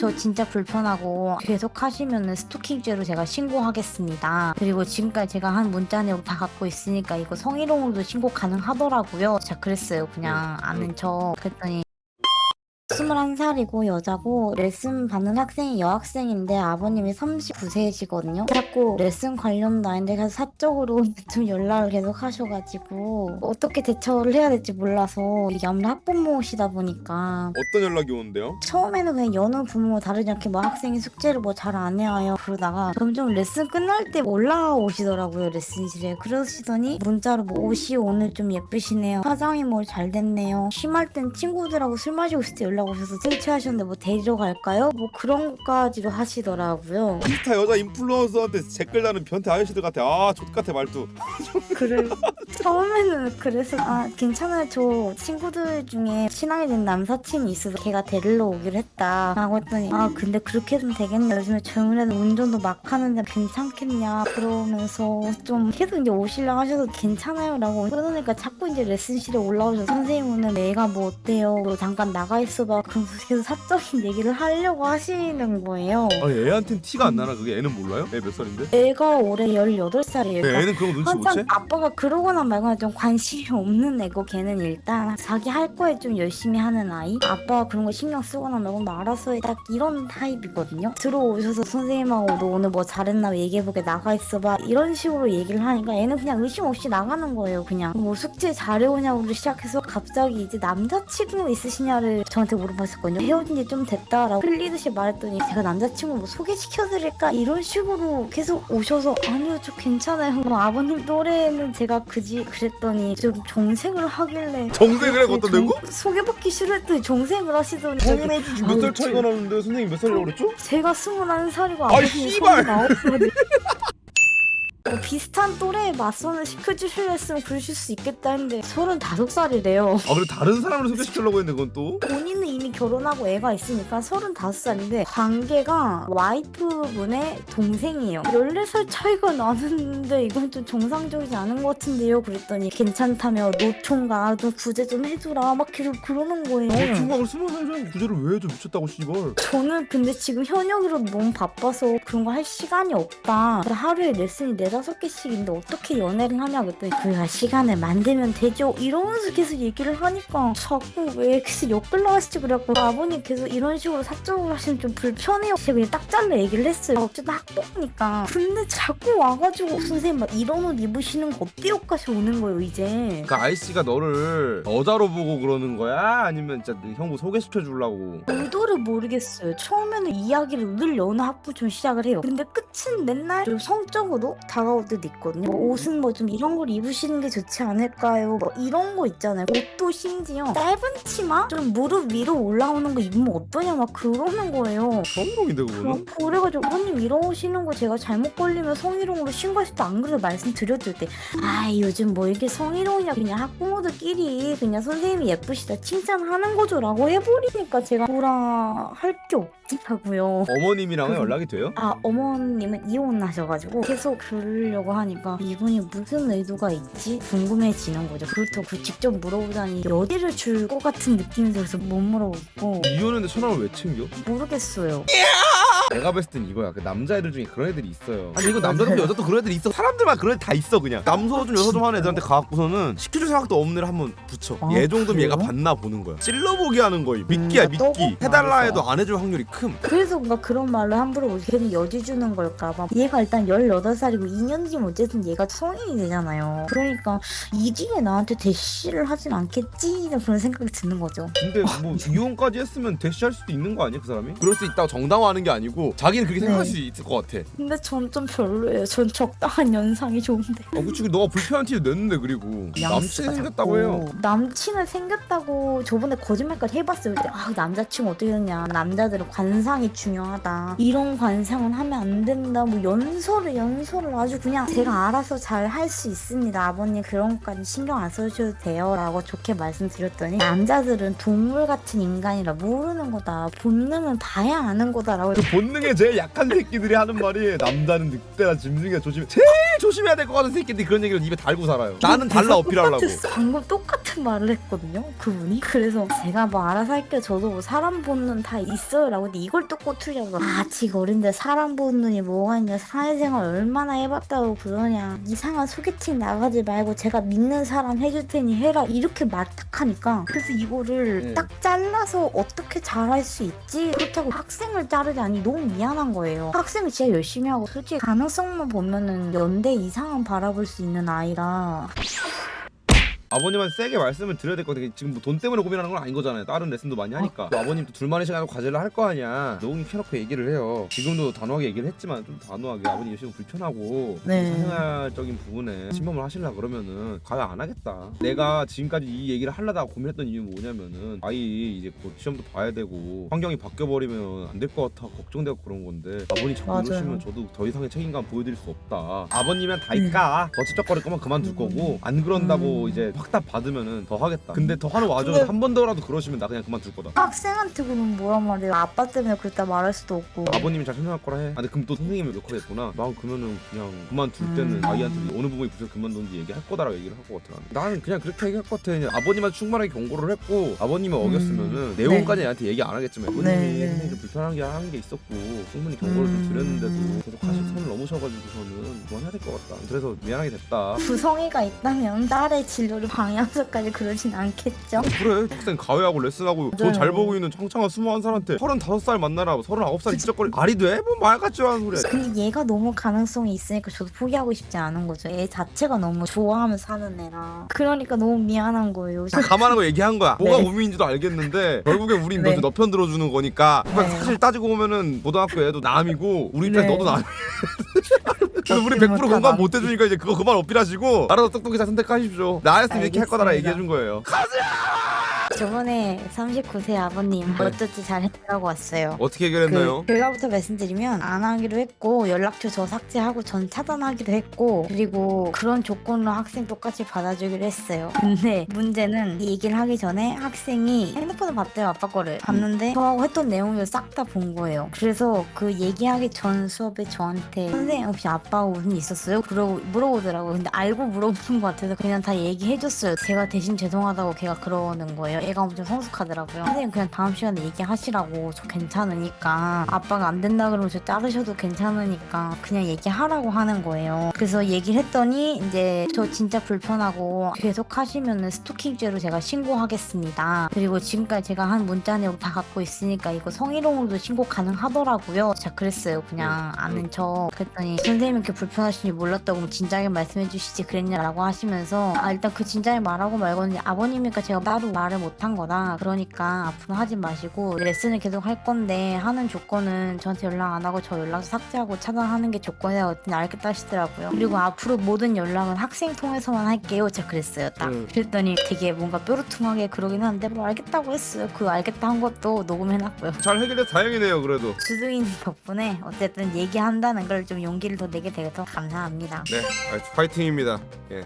저 진짜 불편하고 계속 하시면은 스토킹죄로 제가 신고하겠습니다. 그리고 지금까지 제가 한 문자 내용 다 갖고 있으니까 이거 성희롱으로도 신고 가능하더라고요. 제가 그랬어요. 그냥 아는 척. 그랬더니 21살이고 여자고 레슨 받는 학생이 여학생인데 아버님이 39세시거든요. 자꾸 레슨 관련도 아닌데 가서 사적으로 좀 연락을 계속 하셔가지고 어떻게 대처를 해야 될지 몰라서 이게 아무래도 학부모시다 보니까 어떤 연락이 오는데요? 처음에는 그냥 여느 부모 다르지 않게 뭐 학생이 숙제를 뭐 잘 안 해와요 그러다가 점점 레슨 끝날 때 올라오시더라고요 레슨실에 그러시더니 문자로 뭐 옷이 오늘 좀 예쁘시네요 화장이 뭐 잘 됐네요 심할 땐 친구들하고 술 마시고 있을 때 연락 오셔서 설치하셨는데 뭐 데리러 갈까요? 뭐 그런 것까지도 하시더라고요. 인스타 여자 인플루언서한테 댓글 다는 변태 아저씨들 같아. 아 족같아 말투 그래 처음에는 그래서 아 괜찮아요. 저 친구들 중에 친하게 된 남사친이 있어서 걔가 데리러 오기로 했다. 라고 했더니 아 근데 그렇게 해도 되겠냐 요즘에 조용해도 운전도 막 하는데 괜찮겠냐? 그러면서 좀 계속 이제 오시려 하셔서 괜찮아요. 라고 그러니까 자꾸 이제 레슨실에 올라오셔서 선생님 오늘 애가 뭐 어때요? 너 잠깐 나가 있어봐. 그러면서 계속 사적인 얘기를 하려고 하시는 거예요. 아니 애한텐 티가 안 나나? 그게 애는 몰라요? 애 몇 살인데? 애가 올해 18살이에요. 애, 애는 그런 거 눈치 못 채? 아빠가 그러거나 말거나 좀 관심이 없는 애고 걔는 일단 자기 할 거에 좀 열심히 하는 아이? 아빠가 그런 거 신경 쓰거나 말거나 알아서 해. 딱 이런 타입이거든요. 들어오셔서 선생님하고 너 오늘 뭐 잘했나 얘기해보게 나가 있어봐. 이런 식으로 얘기를 하니까 애는 그냥 의심 없이 나가는 거예요 그냥. 뭐 숙제 잘해오냐고 시작해서 갑자기 이제 남자친구 있으시냐를 저한테 물어봤었거든요. 헤어진 지 좀 됐다라고 흘리듯이 말했더니 제가 남자친구 뭐 소개시켜드릴까? 이런 식으로 계속 오셔서 아니요 저 괜찮아요. 그럼 아버님 또래는 제가 그지 그랬더니 좀 정색을 하길래 정색을 해 어떤 정- 내고? 소개받기 싫어했더니 정색을 하시더니 당연하지 지금 몇살 아유, 차이가 나는데 선생님 몇 살이라고 그랬죠? 제가 21살이고 아이, 씨발! 39살이 어, 비슷한 또래의 맞선을 시켜주실랬으면 그러실 수 있겠다 했는데 35살이래요. 아, 그래 다른 사람을 소개시키려고 했는데 그건 또? 본인은 이미 결혼하고 애가 있으니까 35살인데 관계가 와이프분의 동생이에요. 14살 차이가 나는데 이건 좀 정상적이지 않은 것 같은데요. 그랬더니 괜찮다며 노총가 좀 구제 좀 해주라 막 계속 그러는 거예요. 아, 중국하고 스무 살 사이 구제를 왜 해줘 미쳤다고 씨걸. 저는 근데 지금 현역으로 너무 바빠서 그런 거 할 시간이 없다. 하루에 레슨이 4, 여섯 개씩인데 어떻게 연애를 하냐고 했더니 그야 시간을 만들면 되죠. 이러면서 계속 얘기를 하니까 자꾸 왜 계속 욕을 나왔지 그래갖고 아버님 계속 이런 식으로 사적으로 하시면 좀 불편해요. 제가 그냥 딱 잘라 얘기를 했어요. 어쨌든 학부니까. 근데 자꾸 와가지고 선생님 막 이런 옷 입으시는 거 어때요까지 오는 거예요 이제. 그러니까 아이씨가 너를 여자로 보고 그러는 거야? 아니면 진짜 형부 소개시켜 주려고? 의도를 모르겠어요. 처음에는 이야기를 늘 연하 학부 좀 시작을 해요. 근데 끝은 맨날 성적으로 다가 올 때도 있거든요. 뭐 옷은 뭐 좀 이런 걸 입으시는 게 좋지 않을까요? 뭐 이런 거 있잖아요. 옷도 심지어 짧은 치마 좀 무릎 위로 올라오는 거 입으면 어떠냐 막 그러는 거예요. 성희롱인데 그거는? 그- 그래가지고 언님 이러시는 거 제가 잘못 걸리면 성희롱으로 신고하실 때 안 그래도 말씀드렸을 때 아 요즘 뭐 이게 성희롱이냐 그냥 학부모들끼리 그냥 선생님이 예쁘시다 칭찬하는 거죠라고 해버리니까 제가 뭐라 할 게 없 더라고요. 어머님이랑은 연락이 돼요? 아 어머님은 이혼하셔가지고 계속 그러려고 하니까 이분이 무슨 의도가 있지 궁금해지는 거죠. 그렇다고 그 직접 물어보다니 여디를 줄 것 같은 느낌이 들어서 못 물어보고 이혼했는데 천원을 왜 챙겨? 모르겠어요. 내가 봤을 땐 이거야. 그 남자애들 중에 그런 애들이 있어요. 아니 이거 남자도 그렇고 여자도 그런 애들이 있어. 사람들만 그런 애들 다 있어 그냥. 남소 좀 여소 좀 하는 애들한테 가갖고서는 시켜줄 생각도 없는 애를 한번 붙여. 아, 얘 정도면 그래요? 얘가 봤나 보는 거야. 찔러보기 하는 거임 미끼야 음, 미끼. 떠고 해달라. 해도 안 해줄 확률이 큼. 그래서 뭔가 그런 말로 함부로 뭐 걔는 여지 주는 걸까봐. 얘가 일단 18살이고 2년 뒤면 어쨌든 얘가 성인이 되잖아요. 그러니까 이 뒤에 나한테 대시를 하진 않겠지 그런 생각이 드는 거죠. 근데 뭐 이혼까지 했으면 대시할 수도 있는 거 아니야 그 사람이? 그럴 수 있다고 정당화하는 게 아니고 자기는 그렇게 생각할 네. 수 있을 것 같아. 근데 전 좀 별로예요. 전 적당한 연상이 좋은데. 어 그치. 너가 불편한 티를 냈는데 그리고. 남친이 생겼다고 해요. 남친은 생겼다고 저번에 거짓말까지 해봤어요. 그때 아 남자친구 어떻게 됐냐. 남자들은 관상이 중요하다. 이런 관상은 하면 안 된다. 뭐 연설을 연설을 아주 그냥 제가 알아서 잘 할 수 있습니다. 아버님 그런 것까지 신경 안 써주셔도 돼요 라고 좋게 말씀드렸더니 남자들은 동물 같은 인간이라 모르는 거다. 본능은 봐야 아는 거다라고. 그 본 능에 제일 약한 새끼들이 하는 말이 남자는 늑대라 짐승이라 조심해. 제일 조심해야 될 것 같은 새끼들이 그런 얘기를 입에 달고 살아요. 나는 달라 어필하려고. 방금 똑같은 똑같은 말을 했거든요 그분이. 그래서 제가 뭐 알아서 할게요. 저도 뭐 사람 보는 눈다 있어요. 라고 근데 이걸 또 꼬투리하고 아 아직 어린데 사람 보는 눈이 뭐가 있냐. 사회생활 얼마나 해봤다고 그러냐. 이상한 소개팅 나가지 말고 제가 믿는 사람 해줄 테니 해라. 이렇게 말탁하니까. 그래서 이거를 네. 딱 잘라서 어떻게 잘할 수 있지? 그렇다고 학생을 자르자니? 너무 미안한 거예요. 학생을 진짜 열심히 하고 솔직히 가능성만 보면은 연대 이상은 바라볼 수 있는 아이라 아버님한테 세게 말씀을 드려야 될 것 같아. 지금 뭐 돈 때문에 고민하는 건 아닌 거잖아요. 다른 레슨도 많이 하니까. 또 아버님도 둘만의 시간을 과제를 할 거 아니야. 노웅이 켜놓고 얘기를 해요. 지금도 단호하게 얘기를 했지만 좀 단호하게 아버님 지금 불편하고 네. 사생활적인 부분에 침범을 하시려 그러면은 가요 안 하겠다. 내가 지금까지 이 얘기를 하려다가 고민했던 이유는 뭐냐면은 아이 이제 곧 시험도 봐야 되고 환경이 바뀌어 버리면 안 될 것 같아 걱정되고 그런 건데 아버님 자꾸 맞아요. 이러시면 저도 더 이상의 책임감 보여드릴 수 없다. 아버님은 다 있까. 더 찝쩍거릴 거면 그만둘 음. 거고 안 그런다고 음. 이제 확답 받으면은 더 하겠다. 근데 더 하는 와중에 근데- 한 번 더라도 그러시면 나 그냥 그만둘 거다. 학생한테 그러면 뭐란 말이에요 아빠 때문에 그랬다 말할 수도 없고 아버님이 잘 생각할 거라 해. 아, 근데 그럼 또 선생님이 몇 하겠구나. 나 그러면은 그냥 그만둘 음. 때는 아이한테 어느 부분이 불편해서 그만둔지 얘기할 거다라고 얘기를 할 것 같아. 나는. 나는 그냥 그렇게 얘기할 것 같아. 그냥 아버님한테 충분하게 경고를 했고 아버님이 어겼으면은 내용까지 얘한테 얘기 안 하겠지만 아버님이 음. 네, 네. 좀 불편한 게 한 게 있었고 충분히 경고를 좀 음. 드렸는데도 계속 하실 음. 선을 넘으셔가지고서는 그만해야 될 것 같다. 그래서 미안하게 됐다. 구성이가 있다면 딸의 진로를 방해하서까지 그러진 않겠죠 그래 학생 가외하고 레슨하고 돈 맞아요. 잘 보고 있는 창창한 스무한 살한테 35살 만나라 39살 잊적거리 말이 돼? 뭐 말 같지 않은 소리야 근데 얘가 너무 가능성이 있으니까 저도 포기하고 싶지 않은 거죠 애 자체가 너무 좋아하면서 사는 애라 그러니까 너무 미안한 거예요 다 감안한 거 얘기한 거야 뭐가 네. 고민인지도 알겠는데 결국엔 우린 네. 너편 들어주는 거니까 그러니까 네. 사실 따지고 보면은 고등학교 애도 남이고 우리 입장에 네. 너도 남그 우리 어떻게 100% 못하나. 공감 못 해주니까 이제 그거 그만 어필하시고 알아서 똑똑히 잘 선택하십시오 나였으면 이렇게 할 거다라 알겠습니다. 얘기해 준 거예요 저번에 39세 아버님 어쩌지 잘 해결하고 왔어요 어떻게 해결했나요? 그 결과부터 말씀드리면 안 하기로 했고 연락처 저 삭제하고 전 차단하기로 했고 그리고 그런 조건으로 학생 똑같이 받아주기로 했어요. 근데 문제는 이 얘기를 하기 전에 학생이 핸드폰을 봤대요 아빠 거를 봤는데 저하고 했던 내용을 싹 다 본 거예요. 그래서 그 얘기하기 전 수업에 저한테 선생님 혹시 아빠하고 무슨 일 있었어요? 그러고 물어보더라고요. 근데 알고 물어보는 것 같아서 그냥 다 얘기해줬어요. 제가 대신 죄송하다고 걔가 그러는 거예요. 애가 엄청 성숙하더라고요. 선생님 그냥 다음 시간에 얘기하시라고 저 괜찮으니까 아빠가 안 된다 그러면 저 자르셔도 괜찮으니까 그냥 얘기하라고 하는 거예요. 그래서 얘기를 했더니 이제 저 진짜 불편하고 계속 하시면은 스토킹죄로 제가 신고하겠습니다. 그리고 지금까지 제가 한 문자 내용 다 갖고 있으니까 이거 성희롱으로도 신고 가능하더라고요. 제가 그랬어요. 그냥 아는 척. 그랬더니 선생님이 이렇게 불편하신지 몰랐다고 진작에 말씀해 주시지 그랬냐라고 하시면서 아 일단 그 진작에 말하고 말고는 아버님이니까 제가 따로 말을 못한 거다. 그러니까 앞으로 하지 마시고 레슨을 계속 할 건데 하는 조건은 저한테 연락 안 하고 저 연락 삭제하고 차단하는 게 조건이라고 했더니 알겠다 하시더라고요. 그리고 앞으로 모든 연락은 학생 통해서만 할게요. 제가 그랬어요. 딱. 음. 그랬더니 되게 뭔가 뾰루퉁하게 그러긴 하는데 뭐 알겠다고 했어요. 그 알겠다 한 것도 녹음해놨고요. 잘 해결돼서 다행이네요 그래도 주둥이 덕분에 어쨌든 얘기한다는 걸 좀 용기를 더 내게 돼서 감사합니다. 네 파이팅입니다 예.